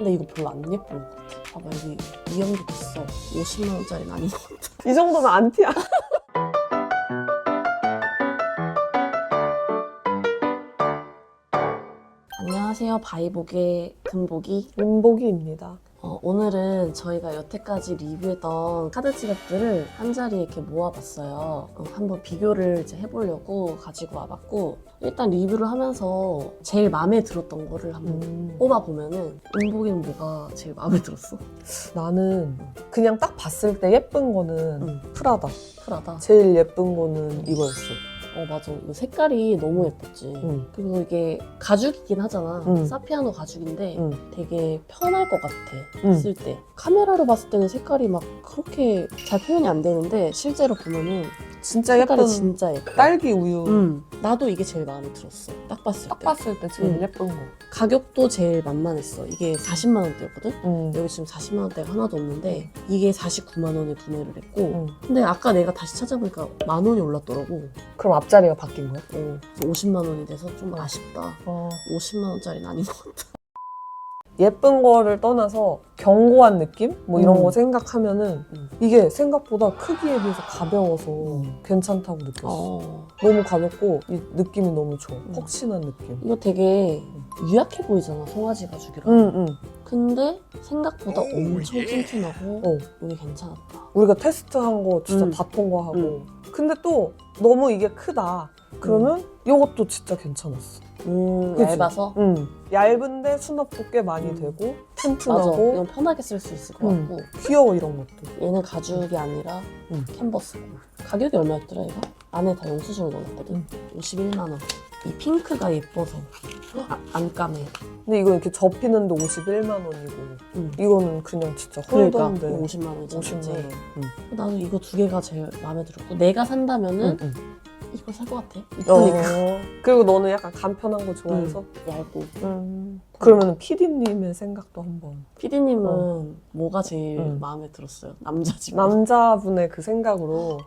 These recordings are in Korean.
근데 이거 별로 안 예쁜 것 같아. 봐봐 여기 이형도 됐어. 50만 원짜리는 아닌 것 같아. 이 정도면 안티야. 안녕하세요. 바이복의 금복이. 민복이입니다. 어, 오늘은 저희가 여태까지 리뷰했던 카드 지갑들을 한 자리에 이렇게 모아봤어요. 어, 한번 비교를 이제 해보려고 가지고 와봤고 일단 리뷰를 하면서 제일 마음에 들었던 거를 한번 음, 뽑아보면은 은복이는 뭐가 제일 마음에 들었어? 나는 그냥 딱 봤을 때 예쁜 거는 응. 프라다. 쿨하다. 제일 예쁜 거는 이거였어. 어 맞아. 색깔이 너무 예뻤지. 응. 그리고 이게 가죽이긴 하잖아. 응. 사피아노 가죽인데 응. 되게 편할 것 같아 응. 쓸 때. 카메라로 봤을 때는 색깔이 막 그렇게 잘 표현이 안 되는데 실제로 보면은 진짜 색깔이 예쁜 진짜 예뻐. 딸기 우유. 응. 나도 이게 제일 마음에 들었어. 딱 봤을 딱 때. 봤을 때 제일 응. 예쁜 거. 가격도 제일 만만했어. 이게 40만 원대였거든. 응. 여기 지금 40만 원대가 하나도 없는데 이게 49만 원에 구매를 했고 응. 근데 아까 내가 다시 찾아보니까 만 원이 올랐더라고. 그럼 앞자리가 바뀐 거야? 어, 그래서 50만 원이 돼서 좀 아쉽다. 어. 50만 원짜리는 아닌 것 같아. 예쁜 거를 떠나서 견고한 느낌? 뭐 이런 음. 거 생각하면은 음. 이게 생각보다 크기에 비해서 가벼워서 음. 괜찮다고 느꼈어. 어, 너무 가볍고 이 느낌이 너무 좋아. 음. 퍽신한 느낌. 이거 되게 유약해 보이잖아, 송아지 가 죽이라. 응, 응. 근데 생각보다 엄청 튼튼하고 어. 이게 괜찮았다. 우리가 테스트한 거 진짜 음. 다 통과하고. 음. 근데 또 너무 이게 크다. 그러면 이것도 진짜 괜찮았어. 음, 그치? 얇아서? 응. 얇은데 수납도 꽤 많이 음. 되고 맞아. 튼튼하고 이건 편하게 쓸 수 있을 것 음. 같고. 귀여워 이런 것도. 얘는 가죽이 아니라 음. 캔버스고. 가격이 얼마였더라, 이거? 안에 다 영수증을 넣어놨거든. 음. 51만 원. 이 핑크가 예뻐서 아, 안 까매. 근데 이거 이렇게 접히는데 51만 원이고 음. 이거는 그냥 진짜 그러니까 홀던데 50만 원이잖아. 50만 원. 응. 나도 이거 두 개가 제일 마음에 들었고 내가 산다면은 응, 이걸 살것 같아. 응. 이쁘니까 어. 그리고 너는 약간 간편한 거 좋아해서. 얇고. 음. 그러면 PD님의 생각도 한번. 피디님은 어. 뭐가 제일 음. 마음에 들었어요? 남자집. 남자분의 그 생각으로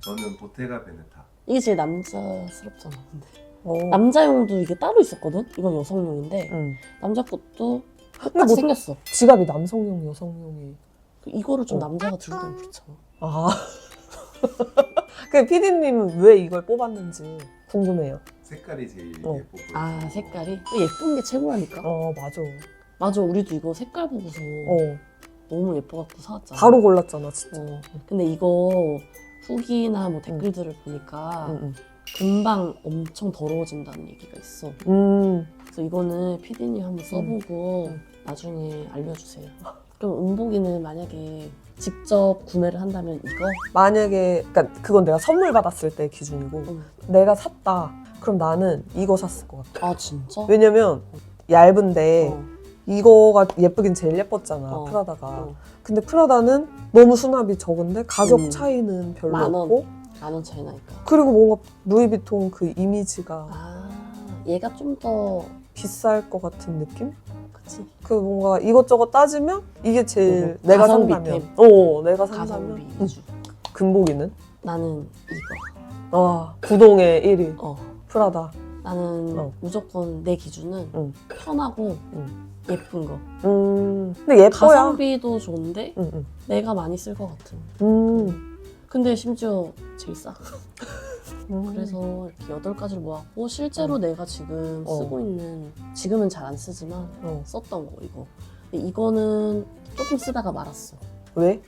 저는 보테가 베네타. 이게 제일 남자스럽잖아. 근데 어. 남자용도 이게 따로 있었거든. 이건 여성용인데 응. 남자 것도 근데 똑같이 뭐 생겼어. 지갑이 남성용, 여성용이. 이거를 좀 어. 남자가 들고 다니면 그렇잖아. 아. 그 PD님은 왜 이걸 뽑았는지 궁금해요. 색깔이 제일 어. 예뻐 보여요. 아 색깔이 또 예쁜 게 최고라니까. 어, 맞아. 맞아 우리도 이거 색깔 보고서 어. 너무 예뻐갖고 사왔잖아. 바로 골랐잖아, 진짜. 어. 근데 이거 후기나 뭐 댓글들을 보니까 응, 금방 엄청 더러워진다는 얘기가 있어. 응. 음. 그래서 이거는 피디님 한번 써보고 음. 나중에 알려주세요. 그럼 은복이는 만약에 직접 구매를 한다면 이거? 만약에, 그니까 그건 내가 선물 받았을 때 기준이고, 응. 내가 샀다. 그럼 나는 이거 샀을 것 같아. 아 진짜? 왜냐면 얇은데 어, 이거가 예쁘긴 제일 예뻤잖아, 어. 프라다가. 어. 근데 프라다는 너무 수납이 적은데 가격 음. 차이는 별로 만 원. 없고 만 원 차이 나니까. 그리고 뭔가 루이비통 그 이미지가 아 얘가 좀 더 비쌀 것 같은 느낌? 그치? 그 뭔가 이것저것 따지면 이게 제일 어, 내가 가성비 산다면 템. 어 내가 산다면 가성비 응. 위주. 금복이는 나는 이거. 아 구동의 1위 어. 프라다 나는 어. 무조건 내 기준은 응. 편하고 응. 예쁜 거. 음 근데 예뻐야 가성비도 좋은데 응, 응. 내가 많이 쓸 것 같은. 음. 근데 심지어 제일 싸. 음. 그래서 이렇게 여덟 가지를 모았고 실제로 내가 지금 어. 쓰고 있는 지금은 잘 안 쓰지만 어. 썼던 거 이거. 근데 이거는 조금 쓰다가 말았어. 왜?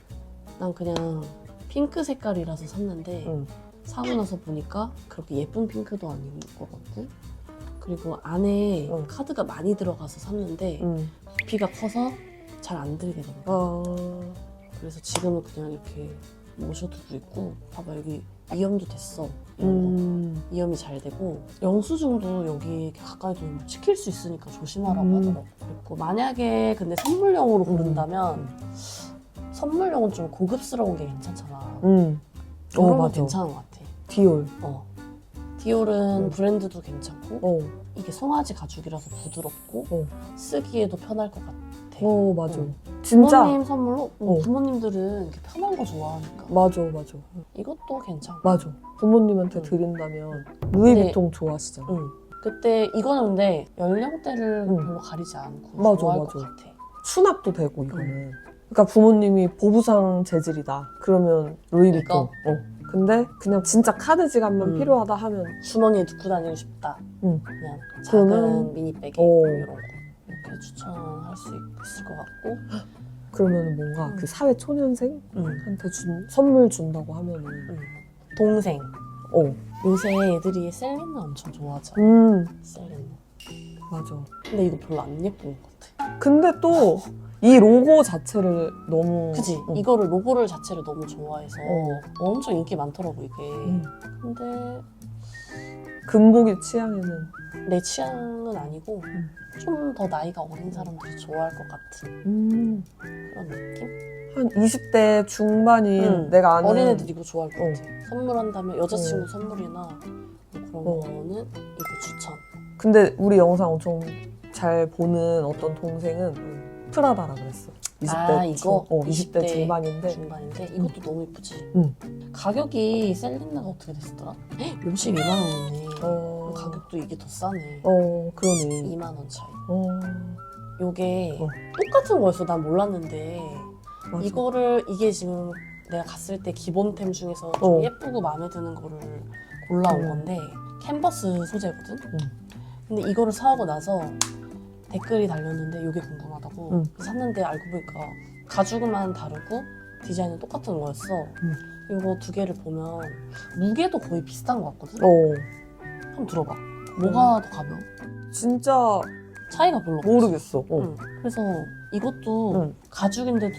난 그냥 핑크 색깔이라서 샀는데 응. 사고 나서 보니까 그렇게 예쁜 핑크도 아닌 것 같고 그리고 안에 응. 카드가 많이 들어가서 샀는데 음. 부피가 커서 잘 안 들게 되더라고. 아. 그래서 지금은 그냥 이렇게 모셔두고 있고 봐봐 여기 이염도 됐어. 거. 음. 이염이 잘 되고 영수증도 여기 이렇게 가까이 두면 찍힐 수 있으니까 조심하라고 음. 하더라고. 그리고 만약에 근데 선물용으로 음. 고른다면 선물용은 좀 고급스러운 게 괜찮잖아. 음. 어, 건 맞아. 괜찮은 것 같아. 디올. 어. 디올은 음. 브랜드도 괜찮고 어. 이게 송아지 가죽이라서 부드럽고 어. 쓰기에도 편할 것 같아. 어 맞아. 응. 진짜 부모님 선물로 응, 어. 부모님들은 이렇게 편한 거 좋아하니까 맞아 맞아. 이것도 괜찮고. 맞아. 부모님한테 응. 드린다면 루이비통 좋아하시잖아. 응. 그때 이거는 근데 연령대를 응. 별로 가리지 않고 맞아, 좋아할 맞아. 것 같아. 수납도 되고 이거는. 그러니까 부모님이 보부상 재질이다. 그러면 루이비통. 어. 근데 그냥 진짜 카드 지갑만 음. 필요하다 하면 주머니에 넣고 다니고 싶다. 응. 그냥 작은 그러면- 미니백에 어. 이런 거 이렇게 추천할 수 있을 것 같고. 그러면 뭔가 음. 그 사회 초년생한테 응. 준 선물 준다고 하면은 동생. 어. 요새 애들이 셀린느 엄청 좋아하잖아. 음 셀린느. 맞아. 근데 이거 별로 안 예쁜 것 같아. 근데 또 이 로고 자체를 너무 그지? 어. 이거를 로고를 자체를 너무 좋아해서 어. 엄청 인기 많더라고 이게. 음. 근데 금복이 취향에는 내 취향은 아니고 음. 좀더 나이가 어린 사람들이 좋아할 것 같은 음, 그런 느낌? 한 20대 중반인 음. 내가 아는 어린애들 이거 좋아할 것 어. 같아. 선물한다면 여자친구 어. 선물이나 뭐 그런 어. 거는 이거 추천. 근데 우리 영상 엄청 잘 보는 어떤 동생은 프라다라 그랬어. 20대 아, 이거? 중, 어, 20대, 20대 중반인데 중반인데 이것도 너무 예쁘지? 응. 가격이 셀린나가 어떻게 됐었더라? 52만 원이네. 어, 가격도 이게 더 싸네. 어 그러네. 2만 원 차이. 어, 요게 어. 똑같은 거였어. 난 몰랐는데 맞아. 이거를 이게 지금 내가 갔을 때 기본템 중에서 좀 어. 예쁘고 마음에 드는 거를 골라온 음. 건데 캔버스 소재거든. 음. 근데 이거를 사오고 나서 댓글이 달렸는데 이게 궁금하다고 음. 샀는데 알고 보니까 가죽만 다르고 디자인은 똑같은 거였어. 음. 이거 두 개를 보면 무게도 거의 비슷한 것 같거든. 어, 한번 들어봐. 뭐가 더 가벼워? 진짜 차이가 별로 없지. 모르겠어. 어. 응. 그래서 이것도 응. 가죽인데도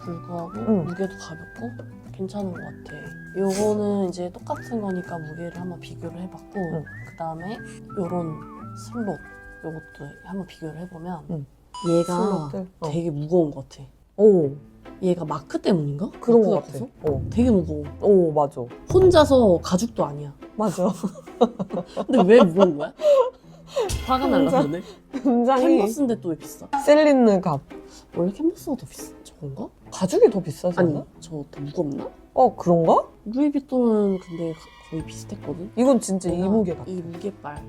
불구하고 응. 무게도 가볍고 괜찮은 것 같아. 요거는 이제 똑같은 거니까 무게를 한번 비교를 해봤고 응. 그 다음에 요런 슬롯 요것도 한번 비교를 해보면 응. 얘가 슬롯들. 어. 되게 무거운 것 같아. 오, 얘가 마크 때문인가? 그런 거 같아. 어, 되게 무거워. 오, 맞아. 혼자서 가죽도 아니야. 맞아. 근데 왜 무거운 거야? 화가 날라 그러네. 굉장히 캔버스인데 또 왜 비싸? 셀린느 값. 원래 캔버스가 더 비싸? 저건가? 가죽이 더 비싸지 않나? 저 더 무겁나? 어, 그런가? 루이비통은 근데 거의 비슷했거든. 이건 진짜 이 무게 같아. 이 무게빨.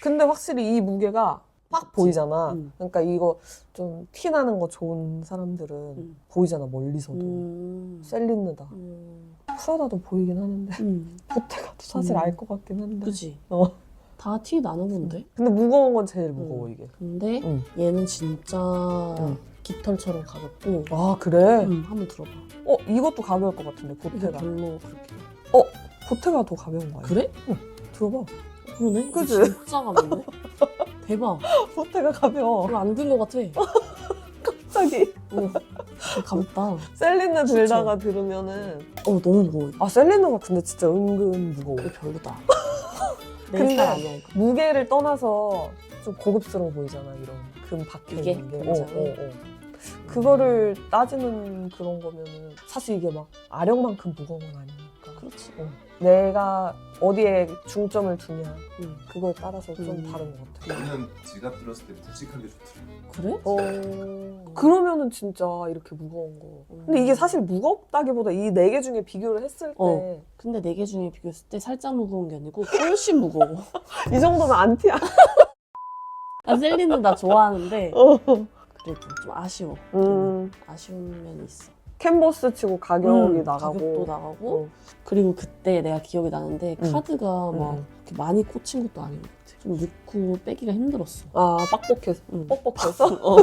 근데 확실히 이 무게가 빡 그치? 보이잖아. 음. 그러니까 이거 좀 티 나는 거 좋은 사람들은 음. 보이잖아, 멀리서도. 음. 셀린느다. 음. 프라다도 보이긴 하는데. 음. 보테가도 사실 음. 알것 같긴 한데. 그지? 어. 다 티 나는 건데. 근데 무거운 건 제일 무거워, 음. 이게. 근데 음. 얘는 진짜 음. 깃털처럼 가볍고. 아, 그래? 음, 한번 들어봐. 어, 이것도 가벼울 것 같은데, 보테가. 별로 그렇게. 보테가 더 가벼운 거야. 그래? 들어봐. 그러네. 그지? 진짜 가볍네. 대박. 보테가 가벼워. 별로 안든 것 같아. 갑자기. 어, 가볍다. 셀린느 들다가 들으면은. 어, 너무 무거워. 아, 셀린느가 근데 진짜 은근 무거워. 이거 별로다. 내 근데- 스타일 아니야, 이거. 무게를 떠나서 좀 고급스러워 보이잖아 이런 금 박혀 이게? 있는 게. 어, 어, 어. 그거를 따지는 그런 거면은 사실 이게 막 아령만큼 무거운 건 아니니까. 그렇지. 내가 어디에 중점을 두냐 음. 그거에 따라서 좀 음. 다른 것 같아. 저는 지갑 들었을 때 묵직하게 좋더라고요. 그래? 어 그러면은 진짜 이렇게 무거운 거. 근데 이게 사실 무겁다기보다 이 네 개 중에 비교를 했을 때이 어. 근데 네 개 중에 비교했을 때 살짝 무거운 게 아니고 훨씬 무거워. 정도면 안티야. 아, 셀린은 나 좋아하는데 어. 그래도 좀 아쉬워. 음, 아쉬운 면이 있어. 캔버스 치고 가격이 음, 나가고. 가격도 나가고 어. 그리고 그때 내가 기억이 나는데 음. 카드가 막 음. 이렇게 많이 꽂힌 것도 아닌 것 같아. 좀 넣고 빼기가 힘들었어. 아 빡뻑해서 응. 뻑뻑해서. 어.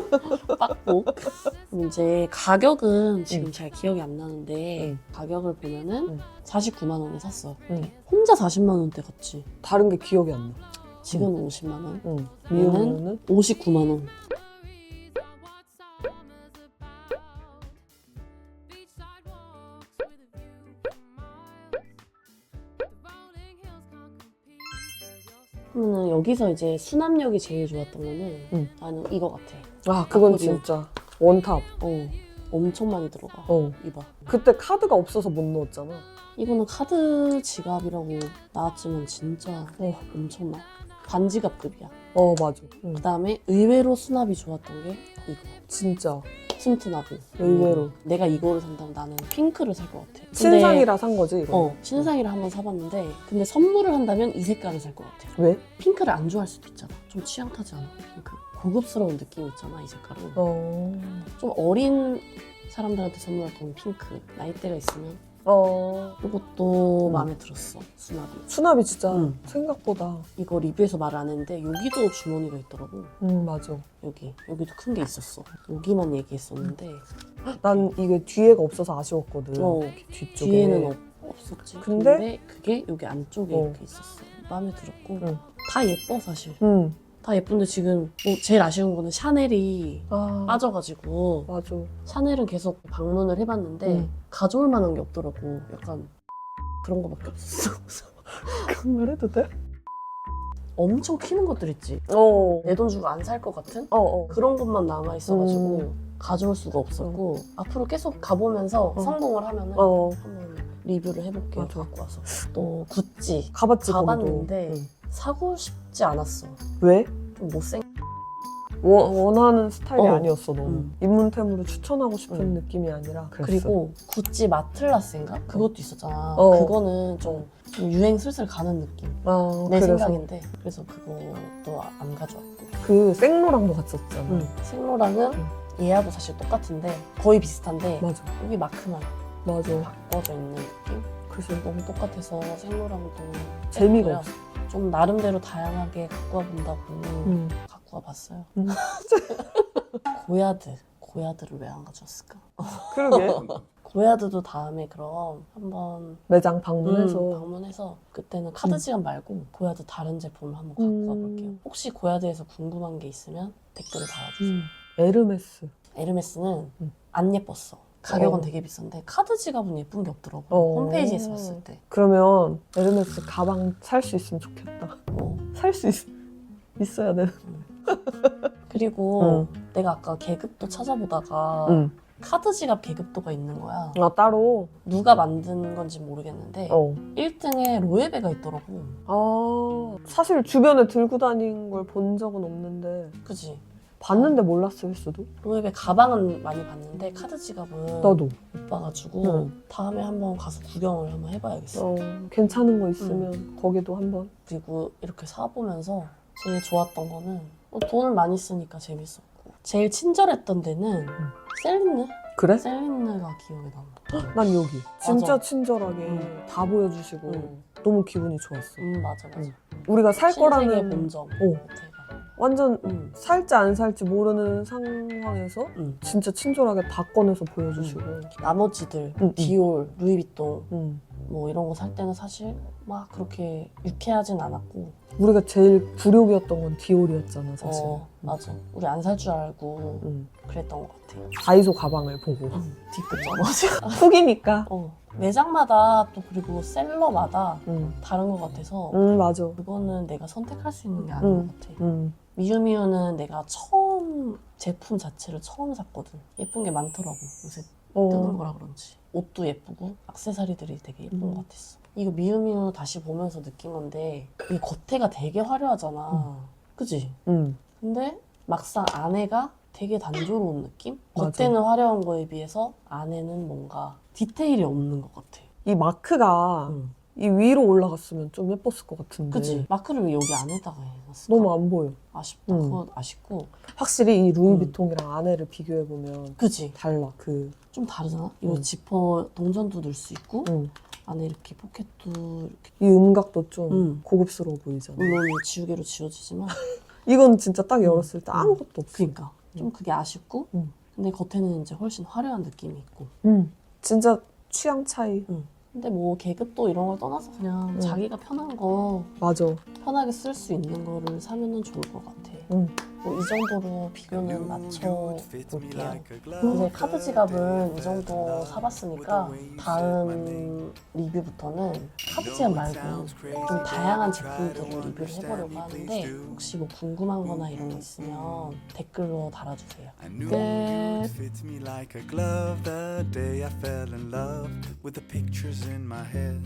그럼 이제 가격은 지금 응. 잘 기억이 안 나는데 응. 가격을 보면은 응. 49만 원에 샀어. 응. 혼자 40만 원대 갔지. 다른 게 기억이 안 나. 지금은 50만 원. 응. 얘는? 미용은 59만 원. 여기서 이제 수납력이 제일 좋았던 거는 응. 나는 이거 같아. 아 그건 아코디온. 진짜 원탑. 어, 엄청 많이 들어가. 어. 이봐. 그때 카드가 없어서 못 넣었잖아. 이거는 카드 지갑이라고 나왔지만 진짜 어. 엄청나. 반지갑급이야. 어 맞아. 응. 그 다음에 의외로 수납이 좋았던 게 이거. 진짜 튼튼하고. 의외로. 내가 이거를 산다면 나는 핑크를 살 것 같아. 신상이라 산 거지 이거. 어, 신상이라 한번 사봤는데 근데 선물을 한다면 이 색깔을 살 것 같아. 왜? 핑크를 안 좋아할 수도 있잖아. 좀 취향 타지 않아? 핑크. 고급스러운 느낌 있잖아 이 색깔은. 어. 좀 어린 사람들한테 선물할 때는 핑크. 나이대가 있으면 어. 이것도 음. 마음에 들었어. 수납이. 수납이 진짜 음. 생각보다. 이거 리뷰에서 말 안 했는데 여기도 주머니가 있더라고. 음 맞아. 여기 여기도 큰 게 있었어. 여기만 얘기했었는데 난 이게 뒤에가 없어서 아쉬웠거든. 어, 뒤쪽에. 뒤에는 없, 없었지. 근데? 근데, 그게 여기 안쪽에 어. 이렇게 있었어. 마음에 들었고 응. 다 예뻐 사실. 응. 다 예쁜데 지금 뭐 제일 아쉬운 거는 샤넬이 아 빠져가지고 맞아. 샤넬은 계속 방문을 해봤는데 응. 가져올 만한 게 없더라고. 약간 그런 거밖에 없었어. 그래서 그런 말 해도 돼? 엄청 키는 것들 있지. 어. 내 돈 주고 안 살 것 같은 어 어. 그런 것만 남아 있어가지고 음. 가져올 수가 없었고 앞으로 계속 가보면서 어. 성공을 하면은 어. 한번 리뷰를 해볼게요. 맞아. 갖고 와서 또 구찌 가봤지 가봤는데 거기도. 응. 사고 싶지 않았어. 왜? 좀 못생. 원, 원하는 스타일이 어. 아니었어 너는 음. 입문템으로 추천하고 싶은 음. 느낌이 아니라 그랬어. 그리고 구찌 마틀라스인가 그것도 있었잖아. 어. 그거는 좀, 좀 유행 슬슬 가는 느낌. 아, 내 그래서 생각인데 그래서 그것도 안 가져왔고. 그 생로랑도 갔었잖아. 응. 생로랑은 얘하고 사실 똑같은데 거의 비슷한데 맞아. 여기 마크만 맞아. 바꿔져 있는 느낌. 그래서 너무 똑같아서 생로랑도 재미가. 없어. 좀 나름대로 다양하게 갖고 와 본다고 응. 갖고 와 봤어요. 음. 고야드. 고야드를 왜 안 가져왔을까? 그러게. 고야드도 다음에 그럼 한번 매장 방문해서 음, 방문해서 그때는 카드 음. 지갑 말고 고야드 다른 제품을 한번 갖고 음. 와볼게요. 혹시 고야드에서 궁금한 게 있으면 댓글을 달아주세요. 음. 에르메스. 에르메스는 음. 안 예뻤어. 가격은 어. 되게 비싼데 카드 지갑은 예쁜 게 없더라고. 어. 홈페이지에서 봤을 때. 그러면 에르메스 가방 살 수 있으면 좋겠다. 어. 살 수 있, 있어야 돼. 그리고 내가 아까 계급도 찾아보다가 응. 카드 지갑 계급도가 있는 거야. 아 따로. 누가 만든 건지 모르겠는데 어. 1등에 로에베가 있더라고. 아 사실 주변에 들고 다닌 걸 본 적은 없는데 그지? 봤는데 몰랐을 수도. 로에베 가방은 많이 봤는데 카드 지갑은 나도. 못 봐가지고 응. 다음에 한번 가서 구경을 한번 해봐야겠어. 어 괜찮은 거 있으면 거기도 한번. 그리고 이렇게 사보면서 제일 좋았던 거는 어, 돈을 많이 쓰니까 재밌었고 제일 친절했던 데는 셀린느? 그래? 셀린느가 기억에 남아. 난 여기 진짜. 친절하게 응. 다 보여주시고 응. 너무 기분이 좋았어. 음 맞아 맞아. 응. 우리가 살 신세계 거라는 본점. 오. 호텔가. 완전 음. 살지 안 살지 모르는 상황에서 음. 진짜 친절하게 다 꺼내서 보여주시고. 나머지들 응, 응. 디올, 루이비통 응. 뭐 이런 거 살 때는 사실 막 그렇게 유쾌하진 않았고 우리가 제일 굴욕이었던 건 디올이었잖아 사실. 어 맞아 우리 안 살 줄 알고 응. 그랬던 것 같아 다이소 가방을 보고 뒤끝 잡아가지고 후기니까. 어 매장마다 또 그리고 셀러마다 응. 다른 것 같아서 응 맞아. 그거는 내가 선택할 수 있는 게 아닌 응. 것 같아 응. 미유미유는 내가 처음 제품 자체를 처음 샀거든 예쁜 게 많더라고 요새 뜨는 어. 거라 그런지 옷도 예쁘고 액세서리들이 되게 예쁜 음. 것 같았어 이거 미유미유 다시 보면서 느낀 건데 이 겉에가 되게 화려하잖아 그지? 응. 근데 막상 안에가 되게 단조로운 느낌? 맞아. 겉에는 화려한 거에 비해서 안에는 뭔가 디테일이 없는 것 같아 이 마크가 응. 이 위로 올라갔으면 좀 예뻤을 것 같은데. 그치? 마크를 왜 여기 안에다가 해놨을까? 너무 안 보여. 아쉽다 응. 그거 아쉽고 확실히 이 루이비통이랑 안에를 비교해 보면 그지? 달라. 그. 좀 다르잖아? 이거 응. 지퍼 동전도 넣을 수 있고 응. 안에 이렇게 포켓도 이렇게 이 음각도 좀 응. 고급스러워 보이잖아. 물론 지우개로 지워지지만 이건 진짜 딱 열었을 때 응. 아무것도 없어. 그러니까 좀 그게 아쉽고 응. 근데 겉에는 이제 훨씬 화려한 느낌이 있고 응. 진짜 취향 차이. 근데 뭐 계급도 이런 걸 떠나서 그냥 응. 자기가 편한 거 맞아. 편하게 쓸 수 있는 거를 사면은 좋을 것 같아 응. 뭐 이 정도로 비교는 맞춰 볼게요 이제 카드 지갑은 이 정도 사봤으니까 다음 리뷰부터는 카드 지갑 말고 좀 다양한 제품들을 리뷰를 해보려고 하는데 혹시 뭐 궁금한 거나 이런 거 있으면 댓글로 달아주세요 I knew 끝. in my head.